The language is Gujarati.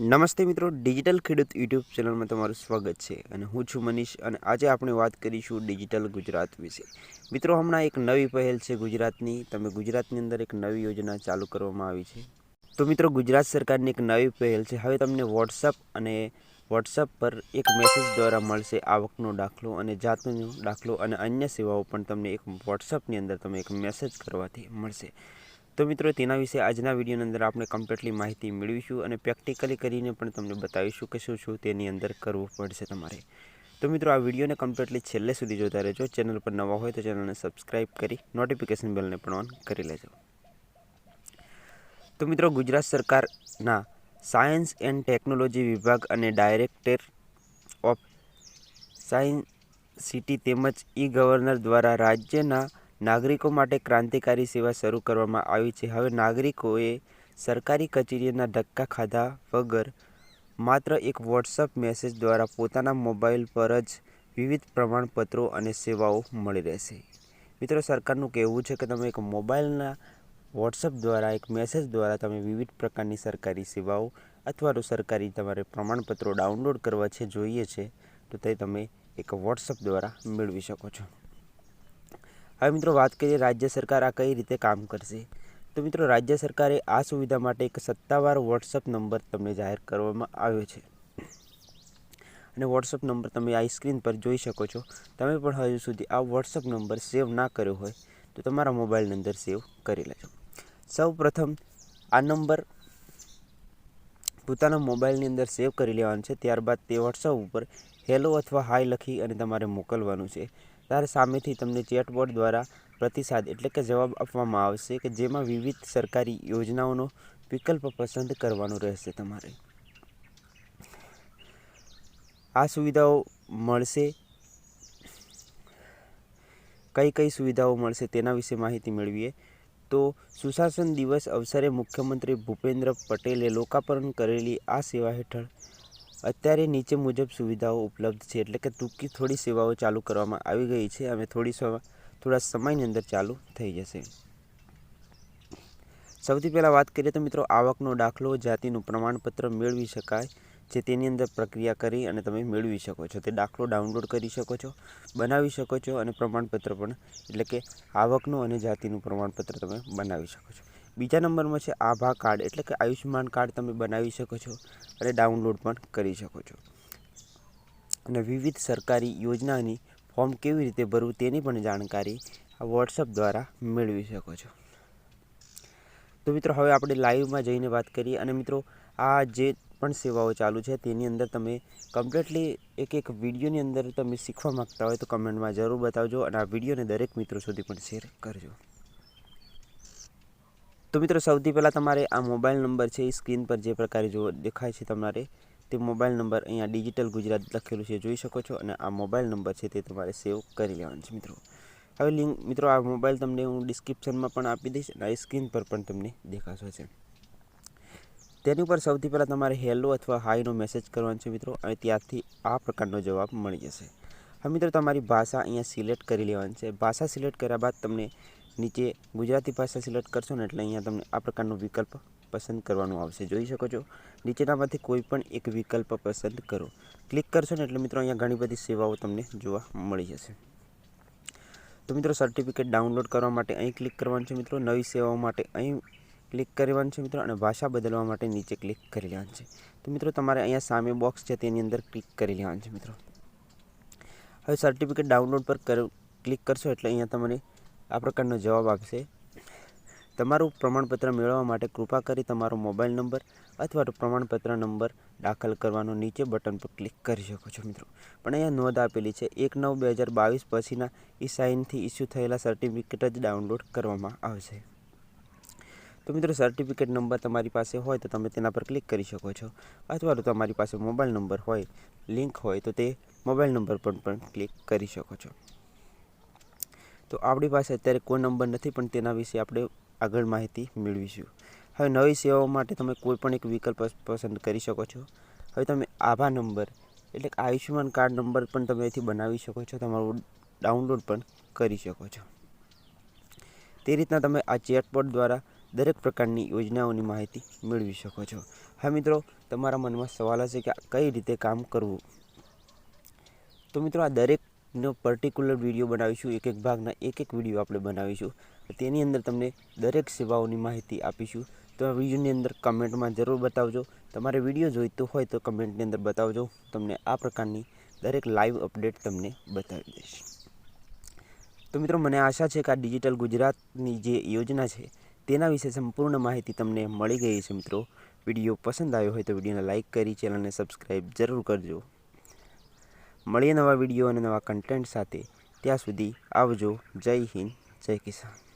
નમસ્તે મિત્રો, ડિજિટલ ખેડૂત યુટ્યુબ ચેનલમાં તમારું સ્વાગત છે અને હું છું મનીષ અને આજે આપણે વાત કરીશું ડિજિટલ ગુજરાત વિશે. મિત્રો, હમણાં એક નવી પહેલ છે ગુજરાતની. તમે ગુજરાતની અંદર એક નવી યોજના ચાલુ કરવામાં આવી છે. તો મિત્રો, ગુજરાત સરકારની એક નવી પહેલ છે. હવે તમને વોટ્સઅપ અને વોટ્સઅપ પર એક મેસેજ દ્વારા મળશે આવકનો દાખલો અને જાતનો દાખલો અને અન્ય સેવાઓ પણ તમને એક વોટ્સઅપની અંદર તમે એક મેસેજ કરવાથી મળશે. તો મિત્રો, તેના વિશે આજના વિડીયોની અંદર આપણે કમ્પ્લીટલી માહિતી મેળવીશું અને પ્રેક્ટિકલી કરીને પણ તમને બતાવીશું કે શું શું તેની અંદર કરવું પડશે તમારે. તો મિત્રો, આ વિડીયોને કમ્પ્લીટલી છેલ્લે સુધી જોતા રહેજો. ચેનલ પર નવા હોય તો ચેનલને સબસ્ક્રાઈબ કરી નોટિફિકેશન બેલને પણ ઓન કરી લેજો. તો મિત્રો, ગુજરાત સરકારના સાયન્સ એન્ડ ટેકનોલોજી વિભાગ અને ડાયરેક્ટર ઓફ સાયન્સ સિટી તેમજ ઈ ગવર્નર દ્વારા રાજ્યના નાગરિકો માટે ક્રાંતિકારી સેવા શરૂ કરવામાં આવી છે. હવે નાગરિકોએ સરકારી કચેરીના ધક્કા ખાધા વગર માત્ર એક વોટ્સઅપ મેસેજ દ્વારા પોતાના મોબાઈલ પર જ વિવિધ પ્રમાણપત્રો અને સેવાઓ મળી રહેશે. મિત્રો, સરકારનું કહેવું છે કે તમે એક મોબાઈલના વોટ્સઅપ દ્વારા, એક મેસેજ દ્વારા તમે વિવિધ પ્રકારની સરકારી સેવાઓ અથવા તો સરકારી તમારે પ્રમાણપત્રો ડાઉનલોડ કરવા છે, જોઈએ છે, તો તે તમે એક વોટ્સઅપ દ્વારા મેળવી શકો છો. હવે મિત્રો વાત કરીએ રાજ્ય સરકાર આ કઈ રીતે કામ કરશે? તો મિત્રો રાજ્ય સરકારે આ સુવિધા માટે એક સત્તાવાર વોટ્સઅપ નંબર તમને જાહેર કરવામાં આવ્યો છે. અને વોટ્સઅપ નંબર તમે આ સ્ક્રીન પર જોઈ શકો છો. તમે પણ હજુ સુધી આ વોટ્સઅપ નંબર સેવ ના કર્યો હોય તો તમારા મોબાઈલની અંદર સેવ કરી લેજો. સૌ પ્રથમ આ નંબર પોતાના મોબાઈલની અંદર સેવ કરી લેવાનો છે. ત્યારબાદ તે વોટ્સઅપ ઉપર હેલો અથવા હાય લખી અને તમારે મોકલવાનું છે. ત્યારે સામેથી તમને ચેટબોટ દ્વારા પ્રતિસાદ એટલે કે જવાબ આપવામાં આવશે કે જેમાં વિવિધ સરકારી યોજનાઓનો વિકલ્પ પસંદ કરવાનો રહેશે તમારે. આ સુવિધાઓ મળશે. કઈ કઈ સુવિધાઓ મળશે તેના વિશે માહિતી મેળવીએ. તો સુશાસન દિવસ અવસરે મુખ્યમંત્રી ભૂપેન્દ્ર પટેલે લોકાર્પણ કરેલી આ સેવા હેઠળ અત્યારે નીચે મુજબ સુવિધાઓ ઉપલબ્ધ છે, એટલે કે ટૂંકી થોડી સેવાઓ ચાલુ કરવામાં આવી ગઈ છે. અને થોડી થોડા સમયની અંદર ચાલુ થઈ જશે. સૌથી પહેલાં વાત કરીએ તો મિત્રો, આવકનો દાખલો જાતિનું પ્રમાણપત્ર મેળવી શકાય, જે તેની અંદર પ્રક્રિયા કરી અને તમે મેળવી શકો છો. તે દાખલો ડાઉનલોડ કરી શકો છો, બનાવી શકો છો અને પ્રમાણપત્ર પણ, એટલે કે આવકનું અને જાતિનું પ્રમાણપત્ર તમે બનાવી શકો છો. બીજા નંબરમાં છે આભા કાર્ડ, એટલે કે આયુષ્યમાન કાર્ડ તમે બનાવી શકો છો અને ડાઉનલોડ પણ કરી શકો છો. અને વિવિધ સરકારી યોજનાની ફોર્મ કેવી રીતે ભરવું તેની પણ જાણકારી આ વોટ્સઅપ દ્વારા મેળવી શકો છો. તો મિત્રો, હવે આપણે લાઈવમાં જઈને વાત કરીએ અને મિત્રો, આ જે પણ સેવાઓ ચાલુ છે તેની અંદર તમે કમ્પ્લીટલી એક એક વિડીયોની અંદર તમે શીખવા માગતા હોય તો કમેન્ટમાં જરૂર બતાવજો અને આ વિડીયોને દરેક મિત્રો સુધી પણ શેર કરજો. તો મિત્રો, સૌથી પહેલાં તમારે આ મોબાઈલ નંબર છે, એ સ્ક્રીન પર જે પ્રકારે જો દેખાય છે તમારે, તે મોબાઈલ નંબર અહીંયા ડિજિટલ ગુજરાત લખેલું છે, જોઈ શકો છો. અને આ મોબાઈલ નંબર છે, તે તમારે સેવ કરી લેવાનો છે, મિત્રો. હવે લિંક, મિત્રો, આ મોબાઈલ તમને હું ડિસ્ક્રિપ્શનમાં પણ આપી દઈશ અને આ સ્ક્રીન પર પણ તમને દેખાશો છે. તેની ઉપર સૌથી પહેલાં તમારે હેલો અથવા હાઈનો મેસેજ કરવાનો છે, મિત્રો, અને ત્યારથી આ પ્રકારનો જવાબ મળી જશે. હવે મિત્રો, તમારી ભાષા અહીંયા સિલેક્ટ કરી લેવાની છે. ભાષા સિલેક્ટ કર્યા બાદ તમને નીચે ગુજરાતી ભાષા સિલેક્ટ કરશો ને એટલે અહીંયા તમને આ પ્રકારનો વિકલ્પ પસંદ કરવાનો આવશે. જોઈ શકો છો, નીચેનામાંથી કોઈ પણ એક વિકલ્પ પસંદ કરો. ક્લિક કરશો ને એટલે મિત્રો અહીંયા ઘણી બધી સેવાઓ તમને જોવા મળી જશે. તો મિત્રો સર્ટિફિકેટ ડાઉનલોડ કરવા માટે અહીં ક્લિક કરવાનું છે મિત્રો. નવી સેવાઓ માટે અહીં ક્લિક કરવાનું છે મિત્રો અને ભાષા બદલવા માટે નીચે ક્લિક કરી લેવાનું છે. તો મિત્રો તમારે અહીંયા સામે બોક્સ છે તેની અંદર ક્લિક કરી લેવાનું છે મિત્રો. હવે સર્ટિફિકેટ ડાઉનલોડ પર ક્લિક કરશો એટલે અહીંયા તમને આ પ્રકારનો જવાબ આપશે. તમારું પ્રમાણપત્ર મેળવવા માટે કૃપા કરી તમારો મોબાઈલ નંબર અથવા તો પ્રમાણપત્ર નંબર દાખલ કરવાનો નીચે બટન પર ક્લિક કરી શકો છો મિત્રો. પણ અહીંયા નોંધ આપેલી છે, એક નવ બે હજાર બાવીસ પછીના ઈ સાઇનથી ઇસ્યુ થયેલા સર્ટિફિકેટ જ ડાઉનલોડ કરવામાં આવશે. તો મિત્રો, સર્ટિફિકેટ નંબર તમારી પાસે હોય તો તમે તેના પર ક્લિક કરી શકો છો. અથવા તો તમારી પાસે મોબાઈલ નંબર હોય, લિંક હોય તો તે મોબાઈલ નંબર પર પણ ક્લિક કરી શકો છો. તો આપણી પાસે અત્યારે કોઈ નંબર નથી, પણ તેના વિશે આપણે આગળ માહિતી મેળવીશું. હવે નવી સેવાઓ માટે તમે કોઈ પણ એક વિકલ્પ પસંદ કરી શકો છો. હવે તમે આભા નંબર એટલે આયુષ્યમાન કાર્ડ નંબર પણ તમે અહીંથી બનાવી શકો છો, તમારું ડાઉનલોડ પણ કરી શકો છો. તે રીતના તમે આ ચેટબોટ દ્વારા દરેક પ્રકારની યોજનાઓની માહિતી મેળવી શકો છો. હા મિત્રો, તમારા મનમાં સવાલ હશે કે કઈ રીતે કામ કરવું? તો મિત્રો, આ દરેકનો પર્ટિક્યુલર વીડિયો બનાવીશું એક એક ભાગના એક એક વીડિયો આપણે બનાવીશું. તેની અંદર તમને દરેક સેવાઓની માહિતી આપીશું. તો આ વિડીયોની અંદર કમેન્ટમાં જરૂર બતાવજો. તમારે વીડિયો જોઈતો હોય તો કમેન્ટની અંદર બતાવજો. તમને આ પ્રકારની દરેક લાઈવ અપડેટ તમને બતાવી દઈશ. તો મિત્રો, મને આશા છે કે આ ડિજિટલ ગુજરાતની જે યોજના છે, તેના વિશે સંપૂર્ણ માહિતી તમને મળી ગઈ છે મિત્રો. વીડિયો પસંદ આવ્યો હોય તો વિડીયોને લાઇક કરી, ચેનલને સબસ્ક્રાઈબ જરૂર કરજો. મળીએ નવા વીડિયો અને નવા કન્ટેન્ટ સાથે. ત્યાં સુધી આવજો. જય હિન્દ. જય કિસાન.